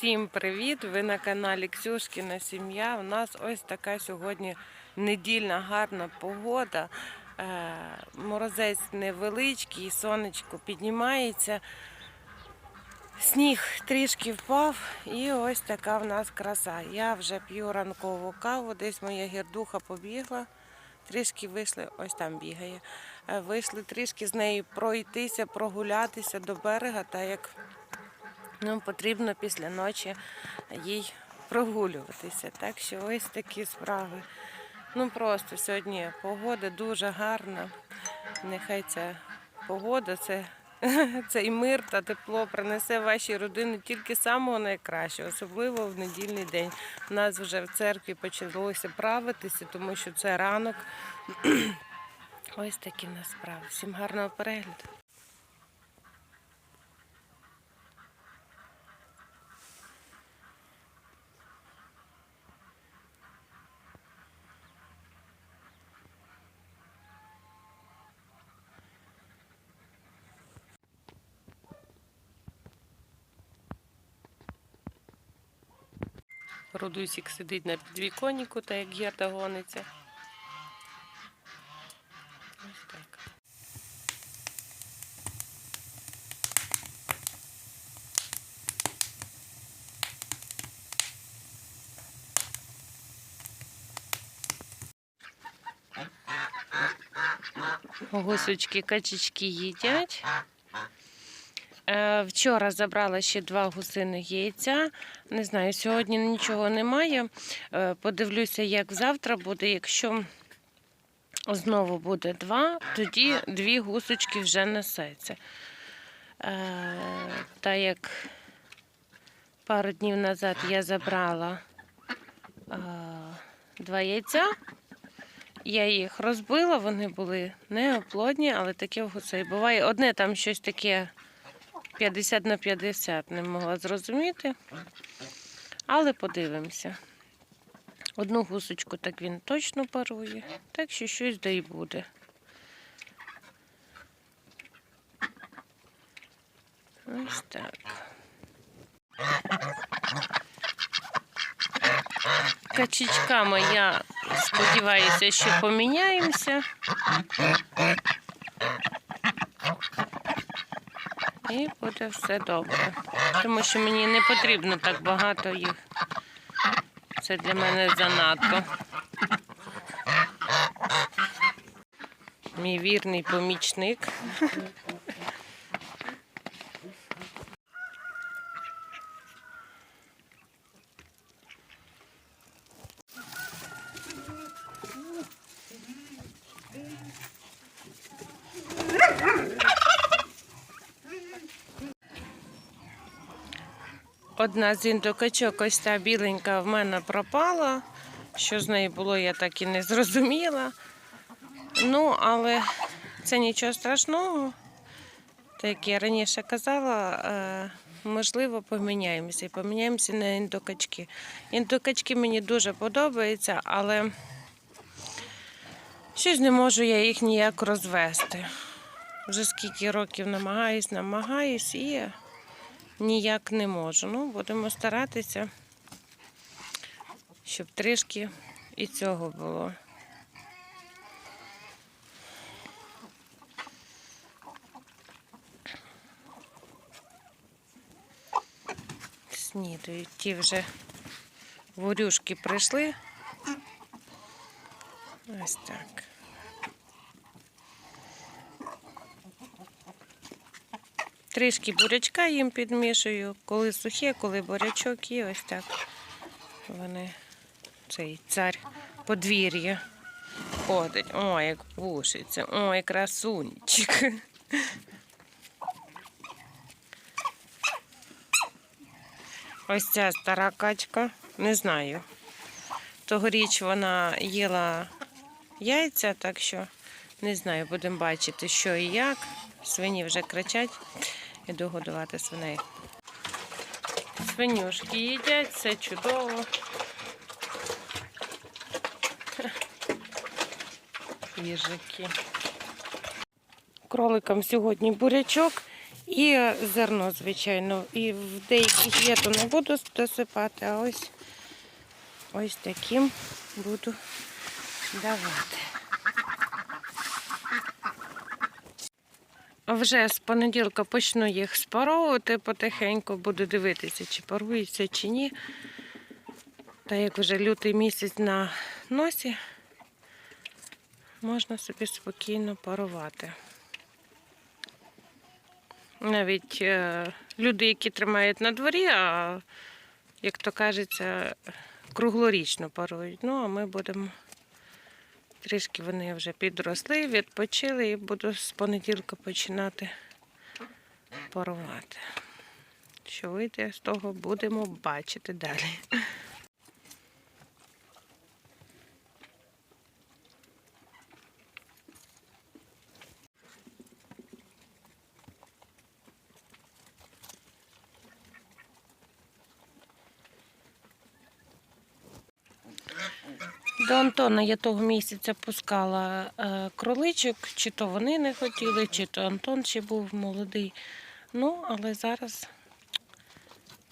Всім привіт! Ви на каналі Ксюшкіна Сім'я. У нас ось така сьогодні недільна гарна погода. Е, Морозець невеличкий, сонечко піднімається. Сніг трішки впав, і ось така в нас краса. Я вже п'ю ранкову каву, десь моя гірдуха побігла. Трішки вийшли, ось там бігає. Е, Вийшли трішки з нею пройтися, прогулятися до берега, так як ну, потрібно після ночі їй прогулюватися. Так що ось такі справи. Ну просто сьогодні погода дуже гарна. Нехай ця погода, це, цей мир та тепло принесе вашій родині тільки самого найкращого, особливо в недільний день. У нас вже в церкві почалося правитися, тому що це ранок. Ось такі в нас справи. Всім гарного перегляду. Рудусік сидить на підвіконнику, та як гірда гониться. Ось так. Гусочки, качечки їдять. Е, Вчора забрала ще два гусиних яйця. Не знаю, сьогодні нічого немає. Е, Подивлюся, як завтра буде. Якщо знову буде два, тоді дві гусочки вже несеться. Е, Та як пару днів назад я забрала два яйця. Я їх розбила, вони були неоплодні, але таке в гусей. Буває одне там щось таке 50 на 50 не могла зрозуміти. Але подивимося. Одну гусочку так він точно парує, так що щось да й буде. Ось так. Качечками я сподіваюся, що поміняємося. І буде все добре. Тому що мені не потрібно так багато їх. Це для мене занадто. Мій вірний помічник. Одна з індокачок, ось та біленька в мене пропала. Що з нею було, я так і не зрозуміла. Ну, але це нічого страшного. Так як я раніше казала, е, можливо, поміняємося. І поміняємося на індокачки. Індокачки мені дуже подобаються, але щось не можу я їх ніяк розвести. Вже скільки років намагаюсь, намагаюсь і ніяк не можу. Ну, будемо старатися, щоб трішки і цього було. Снідають. Ті вже ворюшки прийшли. Ось так. Трішки бурячка їм підмішую, коли сухе, коли бурячок і ось так. Вони цей цар подвір'я ходить. Ой, як пушиться, ой, красунчик. Ось ця стара качка, не знаю. Тогоріч вона їла яйця, так що не знаю, будемо бачити, що і як. Свині вже кричать. Іду годувати свиней. Свинюшки їдять, все чудово. Їжаки. Кроликам сьогодні бурячок І зерно, звичайно. І в деяких є, то не буду досипати, а ось ось таким буду давати. Вже з понеділка почну їх спаровувати потихеньку, буду дивитися, чи парується, чи ні. Та як вже лютий місяць на носі, можна собі спокійно парувати. Навіть е, люди, які тримають на дворі, а як то кажеться, круглорічно парують. Ну, а ми будемо трішки вони вже підросли, відпочили і буду з понеділка починати порвати. Що вийде з того, будемо бачити далі. До Антона я того місяця пускала е, кроличок, чи то вони не хотіли, чи то Антон ще був молодий. Ну, але зараз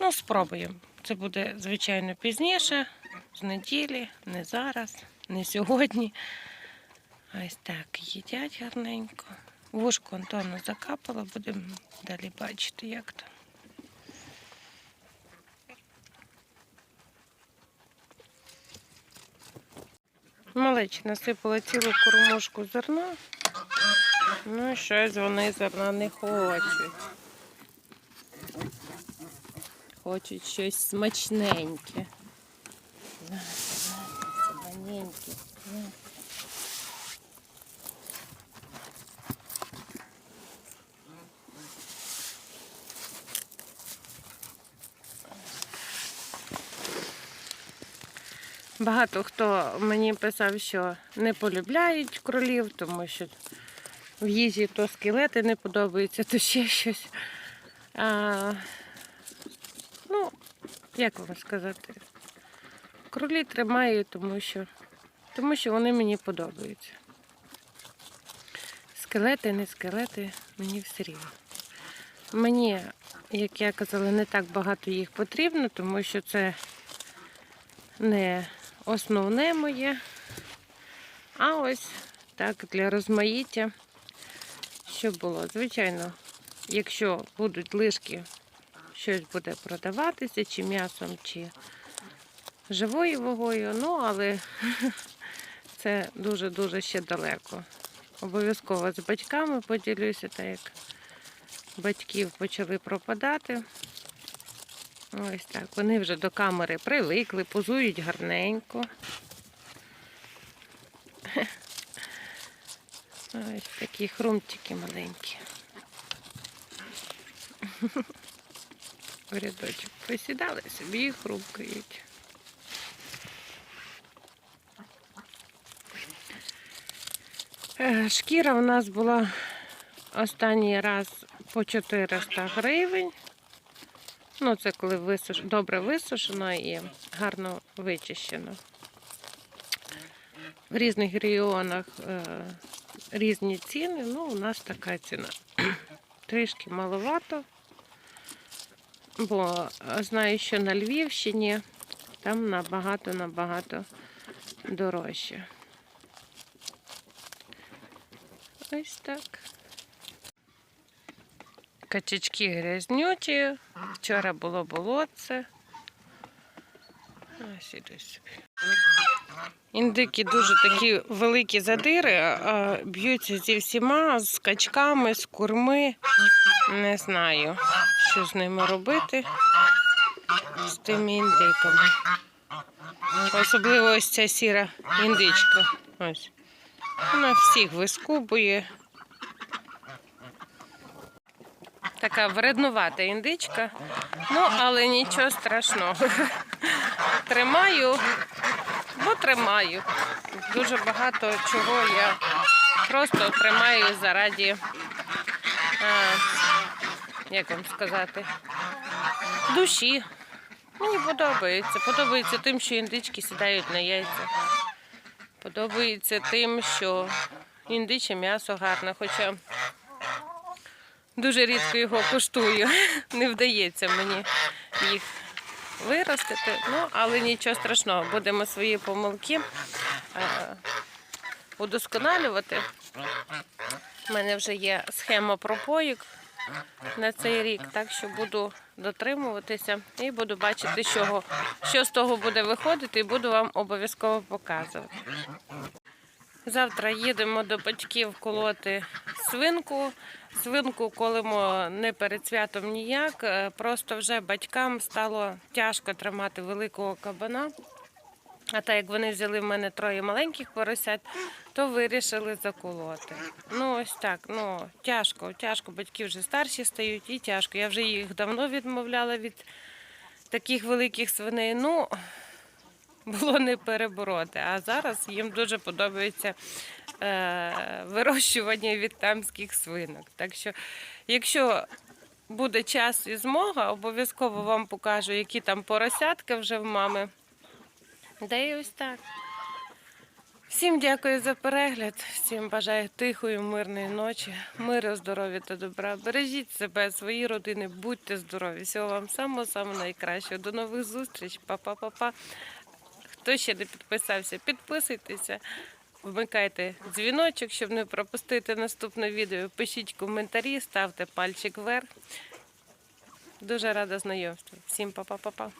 ну, спробуємо. Це буде, звичайно, пізніше, з неділі, не зараз, не сьогодні. Ось так їдять гарненько. Вушку Антону закапала, будемо далі бачити, як там. Малечі насипала цілу кормушку зерна. Ну і щось вони зерна не хочуть. Хочуть щось смачненьке. Солоненьке. Багато хто мені писав, що не полюбляють кролів, тому що в їжі то скелети не подобаються, то ще щось. А, ну, як вам сказати, кролі тримаю, тому що, тому що вони мені подобаються. Скелети, не скелети, мені все рівно. Мені, як я казала, не так багато їх потрібно, тому що це не основне моє. А ось так для розмаїття, що було. Звичайно, якщо будуть лишки, щось буде продаватися, чи м'ясом, чи живою вагою, ну, але це дуже-дуже ще далеко. Обов'язково з батьками поділюся, так як батьків почали пропадати. Ось так. Вони вже до камери привикли, позують гарненько. Ось такі хрумтики маленькі. Рядочок посідали собі і хрумкають. Е, Шкіра у нас була останній раз по 400 гривень. Ну, це коли висуш... добре висушено і гарно вичищено. В різних регіонах е, різні ціни, ну, у нас така ціна. Трішки маловато, бо знаю, що на Львівщині там набагато-набагато дорожче. Ось так. Качечки грязнюті. Вчора було болотце. Ось іду собі. Індики дуже такі великі задири, б'ються зі всіма, з качками, з курми. Не знаю, що з ними робити, з тими індиками. Особливо ось ця сіра індичка. Ось. Вона всіх вискубує. Така вреднувата індичка. Ну, але нічого страшного. Тримаю, бо тримаю. Дуже багато чого я просто тримаю заради, а, як вам сказати, душі. Мені подобається. Подобається тим, що індички сідають на яйця. Подобається тим, що індиче м'ясо гарне. Хоча Дуже рідко його коштую. Не вдається мені їх виростити. Ну, але нічого страшного, будемо свої помилки е, удосконалювати. У мене вже є схема пропоїк на цей рік, так що буду дотримуватися і буду бачити, що, що з того буде виходити, і буду вам обов'язково показувати. Завтра їдемо до батьків колоти свинку. Свинку колимо не перед святом ніяк. е, Просто вже батькам стало тяжко тримати великого кабана. А так як вони взяли в мене троє маленьких поросят, то вирішили заколоти. Ну ось так, ну тяжко, тяжко. Батьки вже старші стають і тяжко. Я вже їх давно відмовляла від таких великих свиней. Ну, було не перебороти. А зараз їм дуже подобається вирощування в'єтнамських свинок. Так що, якщо буде час і змога, обов'язково вам покажу, які там поросятки вже в мами. Де і ось так. Всім дякую за перегляд, всім бажаю тихої, мирної ночі, миру, здоров'я та добра. Бережіть себе, свої родини, будьте здорові. Всього вам самого самого найкращого. До нових зустріч. Па-па-па-па. Хто ще не підписався, підписуйтеся. Вмикайте дзвіночок, щоб не пропустити наступне відео. Пишіть коментарі, ставте пальчик вверх. Дуже рада знайомству. Всім па-па-па-па.